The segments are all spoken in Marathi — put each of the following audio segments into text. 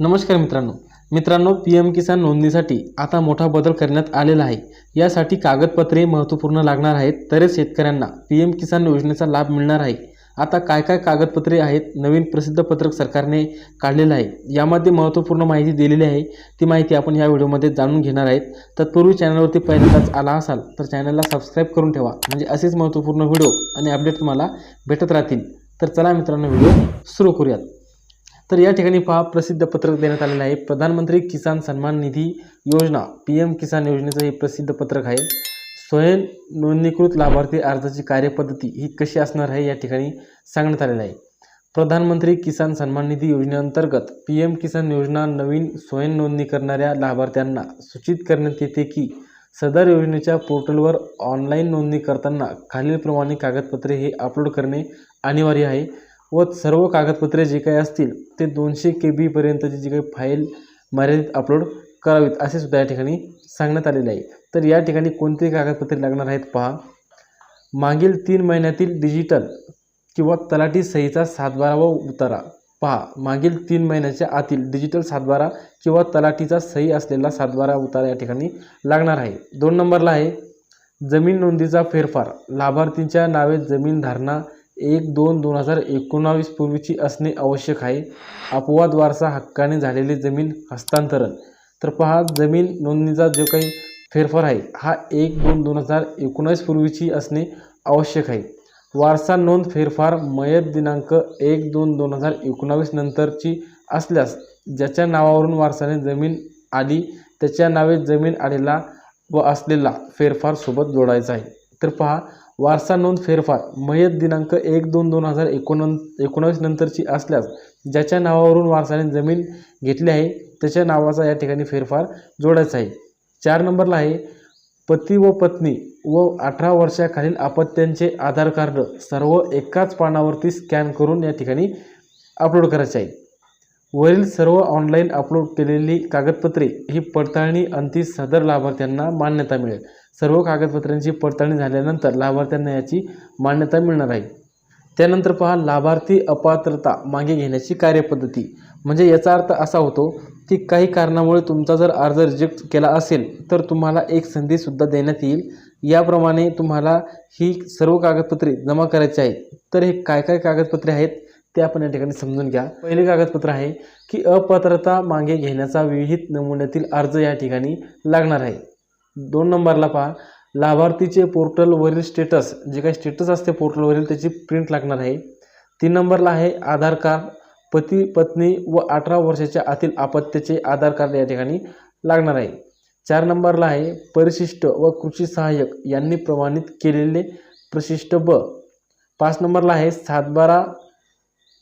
नमस्कार मित्रांनो. मित्रांनो पी एम किसान नोंदणीसाठी आता मोठा बदल करण्यात आलेला आहे. यासाठी कागदपत्रे महत्त्वपूर्ण लागणार आहेत तरच शेतकऱ्यांना पी एम किसान योजनेचा लाभ मिळणार आहे. आता काय काय कागदपत्रे आहेत नवीन प्रसिद्ध पत्रक सरकारने काढलेलं आहे यामध्ये महत्त्वपूर्ण माहिती दिलेली आहे. ती माहिती आपण या व्हिडिओमध्ये जाणून घेणार आहेत. तत्पूर्वी चॅनलवरती पहिल्यांदाच आला असाल तर चॅनलला सबस्क्राईब करून ठेवा. म्हणजे असेच महत्त्वपूर्ण व्हिडिओ आणि अपडेट तुम्हाला भेटत राहतील. तर चला मित्रांनो व्हिडिओ सुरू करूयात. तर या ठिकाणी पहा प्रसिद्ध पत्रक देण्यात आलेलं आहे. प्रधानमंत्री किसान सन्मान निधी योजना पी एम किसान योजनेचं हे प्रसिद्ध पत्रक आहे. स्वयं नोंदणीकृत लाभार्थी अर्जाची कार्यपद्धती ही कशी असणार आहे या ठिकाणी सांगण्यात आलेलं आहे. प्रधानमंत्री किसान सन्मान निधी योजनेअंतर्गत पी एम किसान योजना नवीन स्वयं नोंदणी करणाऱ्या लाभार्थ्यांना सूचित करण्यात येते की सदर योजनेच्या पोर्टलवर ऑनलाईन नोंदणी करताना खालीलप्रमाणे कागदपत्रे हे अपलोड करणे अनिवार्य आहे. व सर्व कागदपत्रे जे काही असतील ते दोनशे के बीपर्यंतची जी काही फाईल मर्यादित अपलोड करावीत असे सुद्धा या ठिकाणी सांगण्यात आलेले आहे. तर या ठिकाणी कोणते कागदपत्रे लागणार आहेत पहा. मागील तीन महिन्यातील डिजिटल किंवा तलाठी सहीचा सातबारावा उतारा. पहा मागील तीन महिन्याच्या आतील डिजिटल सातबारा किंवा तलाठीचा सही असलेला सातबारा उतारा या ठिकाणी लागणार आहे. दोन नंबरला आहे जमीन नोंदीचा फेरफार. लाभार्थींच्या नावे जमीन धारणा एक दोन दोन हजार एकोणावीस पूर्वीची असणे आवश्यक आहे. अपवाद वारसा हक्काने झालेली जमीन हस्तांतरण. तर पहा जमीन नोंदणीचा जो काही फेरफार आहे हा एक दोन दोन हजार एकोणावीस पूर्वीची असणे आवश्यक आहे. वारसा नोंद फेरफार मयत दिनांक एक दोन दोन हजार एकोणावीस नंतरची असल्यास ज्याच्या नावावरून वारसाने जमीन आली त्याच्या नावे जमीन आलेला व असलेला फेरफार सोबत जोडायचा आहे. तर पहा वारसा नोंद फेरफार मयत दिनांक एक दोन दोन हजार एकोण एकोणावीस नंतरची असल्यास ज्याच्या नावावरून वारसाने जमीन घेतली आहे त्याच्या नावाचा या ठिकाणी फेरफार जोडायचा आहे. चार नंबरला आहे पती व पत्नी व अठरा वर्षाखालील अपत्यांचे आधार कार्ड सर्व एकाच पानावरती स्कॅन करून या ठिकाणी अपलोड करायचे आहे. वरील सर्व ऑनलाईन अपलोड केलेली कागदपत्रे ही पडताळणी अंती सदर लाभार्थ्यांना मान्यता मिळेल. सर्व कागदपत्रांची पडताळणी झाल्यानंतर लाभार्थ्यांना याची मान्यता मिळणार आहे. त्यानंतर पहा लाभार्थी अपात्रता मागे घेण्याची कार्यपद्धती. म्हणजे याचा अर्थ असा होतो की काही कारणामुळे तुमचा जर अर्ज रिजेक्ट केला असेल तर तुम्हाला एक संधीसुद्धा देण्यात येईल. याप्रमाणे तुम्हाला ही सर्व कागदपत्रे जमा करायची आहेत. तर हे काय काय कागदपत्रे आहेत ते आपण या ठिकाणी समजून घ्या. पहिले कागदपत्र आहे की अपात्रता मागे घेण्याचा विहित नमुन्यातील अर्ज या ठिकाणी लागणार आहे. दोन नंबरला पहा. लाभार्थीचे पोर्टलवरील स्टेटस जे काही स्टेटस असते पोर्टलवरील त्याची प्रिंट लागणार आहे. तीन नंबरला आहे आधार कार्ड. पती पत्नी व अठरा वर्षाच्या आतील अपत्याचे आधार कार्ड या ठिकाणी लागणार आहे. चार नंबरला आहे परिशिष्ट व कृषी सहाय्यक यांनी प्रमाणित केलेले प्रशिष्ट ब. पाच नंबरला आहे सातबारा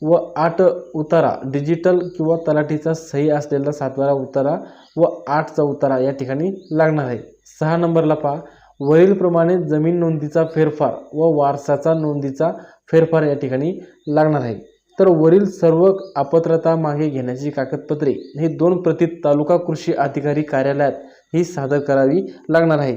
व आठ उतारा डिजिटल किंवा तलाठीचा सही असलेला सातवारा उतारा व आठचा उतारा या ठिकाणी लागणार आहे. सहा नंबरला पहा. वरीलप्रमाणे जमीन नोंदीचा फेरफार व वारसाचा नोंदीचा फेरफार या ठिकाणी लागणार आहे. तर वरील सर्व अपात्रता मागे घेण्याची कागदपत्रे ही दोन प्रती तालुका कृषी अधिकारी कार्यालयात ही सादर करावी लागणार आहे.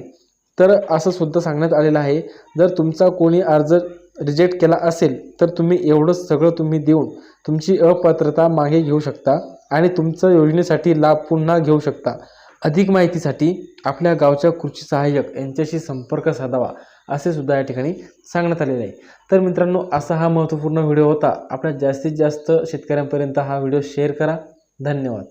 तर असं सुद्धा सांगण्यात आलेलं आहे. जर तुमचा कोणी अर्ज रिजेक्ट केला असेल तर तुम्ही एवढं सगळं तुम्ही देऊन तुमची अपात्रता मागे घेऊ शकता आणि तुमचं योजनेसाठी लाभ पुन्हा घेऊ शकता. अधिक माहितीसाठी आपल्या गावच्या कृषी सहाय्यक यांच्याशी संपर्क साधावा असे सुद्धा या ठिकाणी सांगण्यात आलेले आहे. तर मित्रांनो असा हा महत्त्वपूर्ण व्हिडिओ होता. आपल्या जास्तीत जास्त शेतकऱ्यांपर्यंत हा व्हिडिओ शेअर करा. धन्यवाद.